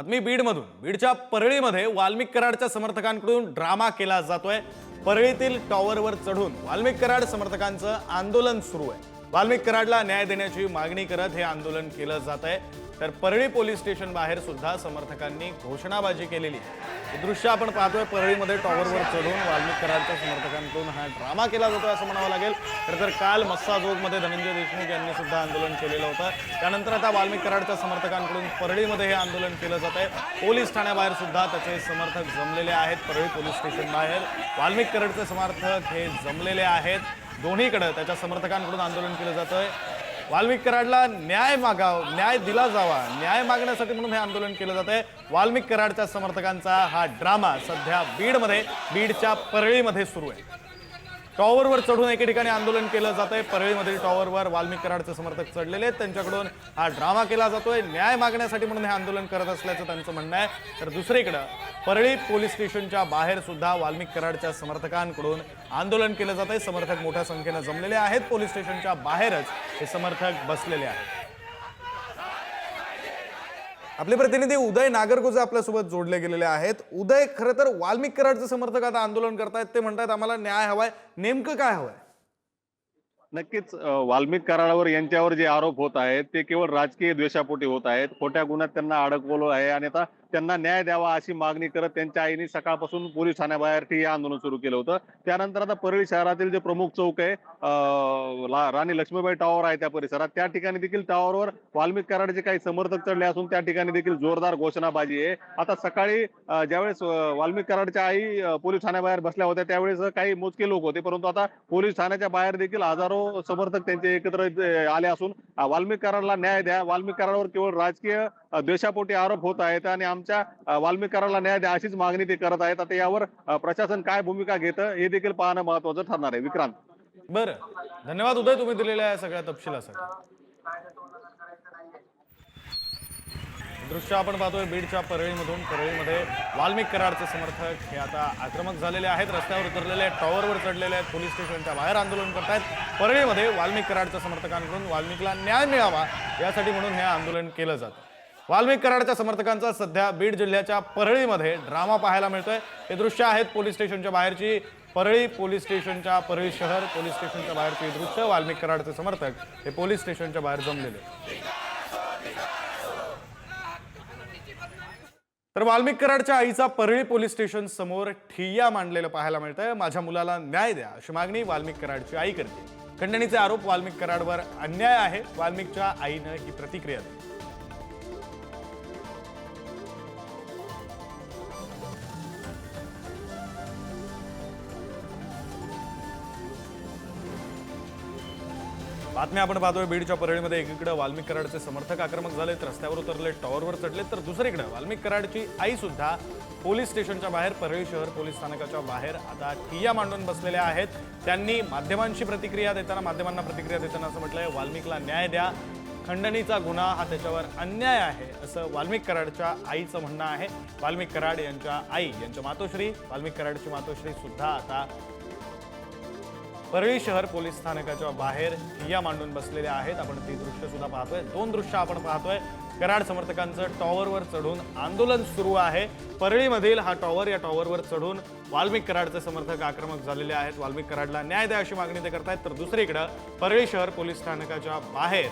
बातमी बीडमधून बीडच्या परळीमध्ये वाल्मिक कराडच्या समर्थकांकडून ड्रामा केला जातोय. परळीतील टॉवरवर चढून वाल्मिक कराड समर्थकांचं आंदोलन सुरू आहे. वाल्मिक कराडला न्याय देण्याची मागणी करत हे आंदोलन केलं जात आहे तर परळी पोलीस स्टेशन बाहेर सुद्धा समर्थकांनी घोषणाबाजी केलेली. दृश्य आपण पाहतोय परळीमध्ये टॉवरवर चढून वाल्मिक कराडच्या समर्थकांकडून हा ड्रामा केला जातोय असं म्हणावं लागेल. तर तर काल मस्साजोगमध्ये धनंजय देशमुख यांनी सुद्धा आंदोलन केलेलं होतं. त्यानंतर आता वाल्मिक कराडच्या समर्थकांकडून परळीमध्ये हे आंदोलन केलं जात आहे. पोलीस ठाण्याबाहेर सुद्धा त्याचे समर्थक जमलेले आहेत परळी पोलीस स्टेशन बाहेर. वाल्मिक कराडचे समर्थक हे जमलेले आहेत. दोन्हीकडं त्याच्या समर्थकांकडून आंदोलन केलं जातंय. वाल्मिक कराडला न्याय मागाव न्याय दिला जावा. न्याय मागण्यासाठी म्हणून हे आंदोलन केलं जात आहे वाल्मिक कराडच्या समर्थकांचा हा ड्रामा सध्या बीडमध्ये बीडच्या परळीमध्ये सुरू आहे. टॉवरवर चढून एके ठिकाणी आंदोलन केलं जात आहे परळीमधील टॉवरवर वाल्मिक कराडचे समर्थक चढलेले आहेत. त्यांच्याकडून हा ड्रामा केला जातोय. न्याय मागण्यासाठी म्हणून हे आंदोलन करत असल्याचं त्यांचं म्हणणं आहे. तर दुसरीकडं परळी पोलीस स्टेशनच्या बाहेर सुद्धा वाल्मिक कराडच्या समर्थकांकडून आंदोलन केलं जात आहे समर्थक मोठ्या संख्येनं जमलेले आहेत. पोलीस स्टेशनच्या बाहेरच हे समर्थक बसलेले आहेत. आपले प्रतिनिधी उदय नागरगोजे आपल्यासोबत जोडले गेलेले आहेत. उदय खरं तर वाल्मिक कराडचे समर्थक आता आंदोलन करतायत. ते म्हणतात आम्हाला न्याय हवाय. नेमकं काय हवंय? नक्कीच वाल्मिक कराडावर यांच्यावर जे आरोप होत आहेत ते केवळ राजकीय द्वेषापोटी होत आहेत. खोट्या गुन्ह्यात त्यांना अडकवलं आहे आणि आता त्यांना न्याय द्यावा अशी मागणी करत त्यांच्या आईने सकाळपासून पोलीस ठाण्याबाहेर हे आंदोलन सुरू केलं होतं. त्यानंतर आता परळी शहरातील जे प्रमुख चौक आहे राणी लक्ष्मीबाई टॉवर आहे त्या परिसरात. त्या ठिकाणी देखील टॉवरवर वाल्मिक कराडचे काही समर्थक चढले असून त्या ठिकाणी देखील जोरदार घोषणाबाजी आहे. आता सकाळी ज्यावेळेस वाल्मिक कराडच्या आई पोलीस ठाण्याबाहेर बसल्या होत्या त्यावेळेस काही मोजके लोक होते. परंतु आता पोलीस ठाण्याच्या बाहेर देखील हजारो समर्थक त्यांचे एकत्र आले असून वाल्मिक कराडला न्याय द्या. वाल्मिक कराडवर केवळ राजकीय द्वेषापोटी आरोप होत आहेत आणि आमच्या अ, न्याय द्या अशीच मागणी ते करत आहेत. आता यावर प्रशासन काय भूमिका घेतं हे देखील पाहणं महत्वाचं ठरणार आहे. विक्रांत. बरं. धन्यवाद. उदय तुम्ही दिलेल्या या सगळ्या तपशिलासाठी. दृश्य आपण पाहतोय बीडच्या परळीमधून. परळीमध्ये वाल्मिक कराडचे समर्थक हे आता आक्रमक झालेले आहेत. रस्त्यावर उतरलेले आहेत टॉवरवर चढलेले आहेत. पोलीस स्टेशनच्या बाहेर आंदोलन करतायत. परळीमध्ये वाल्मिक कराडच्या समर्थकांकडून वाल्मिकला न्याय मिळावा यासाठी म्हणून हे आंदोलन केलं जातं. वाल्मिक कराडच्या समर्थकांचा सध्या बीड जिल्ह्याच्या परळीमध्ये ड्रामा पाहायला मिळतोय. हे दृश्य आहेत पोलीस स्टेशनच्या बाहेरची. परळी पोलीस स्टेशनच्या परळी शहर पोलीस स्टेशनच्या बाहेरची दृश्य वाल्मिक कराडचे समर्थक हे पोलीस स्टेशनच्या बाहेर जमलेले तर वाल्मिक कराडच्या आईचा परळी पोलीस स्टेशन समोर ठिय्या मांडलेलं पाहायला मिळतंय. माझ्या मुलाला न्याय द्या अशी मागणी वाल्मिक कराडची आई करते. खंडणीचे आरोप वाल्मिक कराडवर अन्याय आहे. वाल्मिकच्या आईनं ही प्रतिक्रिया दिली. बातम्या आपण पाहतोय बीडच्या परळीमध्ये एकीकडे वाल्मिक कराडचे समर्थक आक्रमक झालेत रस्त्यावर उतरले टॉवरवर चढले तर दुसरीकडे वाल्मिक कराडची आई सुद्धा पोलीस स्टेशनच्या बाहेर परळी शहर पोलीस स्थानकाच्या बाहेर आता ठिय्या मांडून बसलेल्या आहेत. त्यांनी माध्यमांशी प्रतिक्रिया देताना माध्यमांना प्रतिक्रिया देताना असं म्हटलंय वाल्मिकला न्याय द्या खंडणीचा गुन्हा हा त्याच्यावर अन्याय आहे असं वाल्मिक कराडच्या आईचं म्हणणं आहे. वाल्मिक कराड यांच्या आई यांच्या मातोश्री वाल्मिक कराडची मातोश्री सुद्धा आता परळी शहर पोलीस स्थानकाच्या बाहेर ठिय्या मांडून बसलेल्या आहेत. आपण ती दृश्य सुद्धा पाहतोय. दोन दृश्य आपण पाहतोय. कराड समर्थकांचं टॉवरवर चढून आंदोलन सुरू आहे. परळीमधील हा टॉवर या टॉवरवर चढून वाल्मिक कराडचे समर्थक आक्रमक झालेले आहेत. वाल्मिक कराडला न्याय द्या अशी मागणी ते करतायत. तर दुसरीकडं परळी शहर पोलीस स्थानकाच्या बाहेर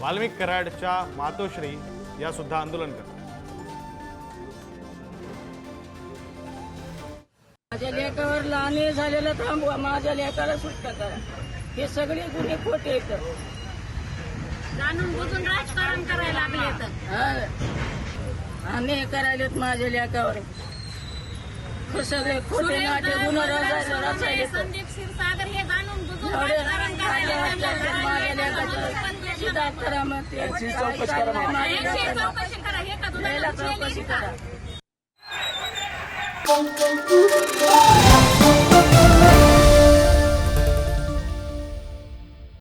वाल्मिक कराडच्या मातोश्री या सुद्धा आंदोलन करतात. माझ्या लेकावर लहान झालेलं थांबवा माझ्या लेकाला सुटका करा. हे सगळे गुन्हे खोटे आहेत. जाणून बुजून राजकारण करायला लागले तर. हा. अन्याय करायलेत माझ्या लेकावर. हे सगळे खोटे नाटे गुन्हे रचायले. संदीप क्षीरसागर हे जाणून बुजून राजकारण करायला माझ्या करा. मग चौकशी करा. हे का तुला चौकशी का? करा. Bum, bum, bum,